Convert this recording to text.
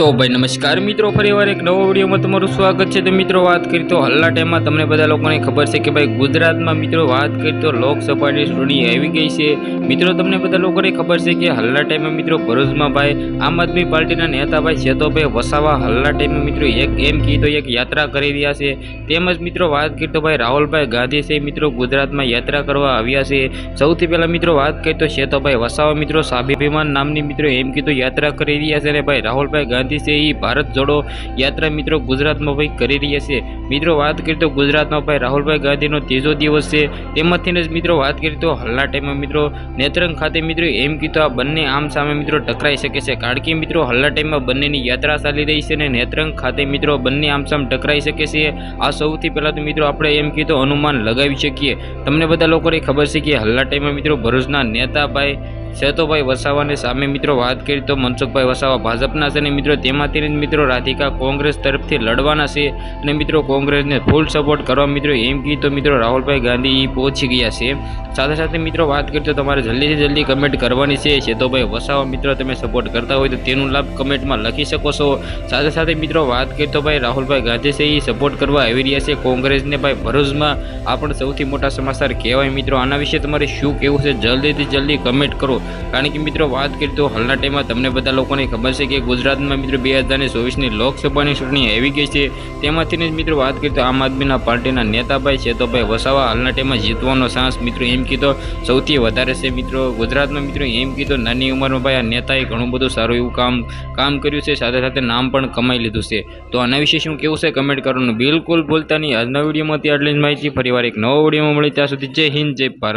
તો ભાઈ નમસ્કાર મિત્રો ફરીવાર એક નવો વિડીયોમાં તમારું સ્વાગત છે. તો મિત્રો, વાત કરી તો હાલના ટાઈમમાં તમને બધા લોકોને ખબર છે કે ભાઈ ગુજરાતમાં મિત્રો, વાત કરી તો લોકસભાની ચૂંટણી આવી ગઈ છે. મિત્રો, તમને બધા લોકોને ખબર છે કે હાલના ટાઈમમાં મિત્રો, ભરૂચમાં ભાઈ આમ આદમી પાર્ટીના નેતા ભાઈ સેતોભાઈ વસાવા હાલના ટાઈમમાં મિત્રો, એક એમ કીધો એક યાત્રા કરી રહ્યા છે. તેમજ મિત્રો, વાત કરી તો ભાઈ રાહુલભાઈ ગાંધી છે મિત્રો, ગુજરાતમાં યાત્રા કરવા આવ્યા છે. સૌથી પહેલાં મિત્રો, વાત કરી તો સેતોભાઈ વસાવા મિત્રો સ્વાભિમાન નામની મિત્રો, એમ કીધું યાત્રા કરી રહ્યા છે અને ભાઈ રાહુલભાઈ ગાંધી છે એ ભારત જોડો યાત્રા મિત્રો ગુજરાતમાં ભાઈ કરી રહ્યા છે. મિત્રો, વાત કરીએ તો ગુજરાતમાં ભાઈ રાહુલભાઈ ગાંધીનો ત્રીજો દિવસ છે. તેમાંથી જ મિત્રો વાત કરીએ તો હાલના ટાઈમમાં મિત્રો નેત્રંગ ખાતે મિત્રો એમ કીધું, આ બંને આમ સામે મિત્રો ટકરાઈ શકે છે. કારણ કે મિત્રો હાલના ટાઈમમાં બંનેની યાત્રા ચાલી રહી છે અને નેત્રંગ ખાતે મિત્રો બંને આમ સામ ટકરાઈ શકે છે. આ સૌથી પહેલાં તો મિત્રો આપણે એમ કીધું, અનુમાન લગાવી શકીએ. તમને બધા લોકોને ખબર છે કે હાલના ટાઈમમાં મિત્રો ભરૂચના નેતા ભાઈ સેતોભાઈ વસાવાની સામે મિત્રો વાત કરી તો મનસુખભાઈ વસાવા ભાજપના છે અને મિત્રો, તેમાંથી મિત્રો રાધિકા કોંગ્રેસ તરફથી લડવાના છે અને મિત્રો કોંગ્રેસને ફૂલ સપોર્ટ કરવા મિત્રો એમ કહી તો મિત્રો રાહુલભાઈ ગાંધી પહોંચી ગયા છે. સાથે સાથે મિત્રો વાત કરી તો તમારે જલ્દીથી જલ્દી કમેન્ટ કરવાની છે. સેતોભાઈ વસાવા મિત્રો તમે સપોર્ટ કરતા હોય તો તેનું લાભ કમેન્ટમાં લખી શકો છો. સાથે સાથે મિત્રો વાત કરી તો ભાઈ રાહુલભાઈ ગાંધી છે એ સપોર્ટ કરવા આવી રહ્યા છે. કોંગ્રેસને ભાઈ ભરૂચમાં આ પણ સૌથી મોટા સમાચાર કહેવાય મિત્રો. આના વિશે તમારે શું કહેવું છે? જલ્દીથી જલ્દી કમેન્ટ કરો. કારણ કે મિત્રો વાત કરીએ તો હાલના ટાઈમમાં તમને બધા લોકોને ખબર છે કે ગુજરાતમાં મિત્રો બે હજાર ને ચોવીસની લોકસભાની ચૂંટણી આવી ગઈ છે. તેમાંથી જ મિત્રો વાત કરીએ તો આમ આદમીના પાર્ટીના નેતાભાઈ સેતોભાઈ વસાવા હાલના ટાઈમમાં જીતવાનો ચાન્સ મિત્રો એમ કીધો સૌથી વધારે છે મિત્રો. ગુજરાતમાં મિત્રો એમ કીધો નાની ઉંમરમાં ભાઈ આ નેતાએ ઘણું બધું સારું એવું કામ કામ કર્યું છે. સાથે સાથે નામ પણ કમાઈ લીધું છે. તો આના વિશે શું કેવું છે કમેન્ટ કરવાનું બિલકુલ ભૂલતા નહીં. આજના વિડીયોમાંથી આટલી જ માહિતી. ફરીવાર એક નવો વિડીયોમાં મળી ત્યાં સુધી જય હિન્દ, જય ભારત.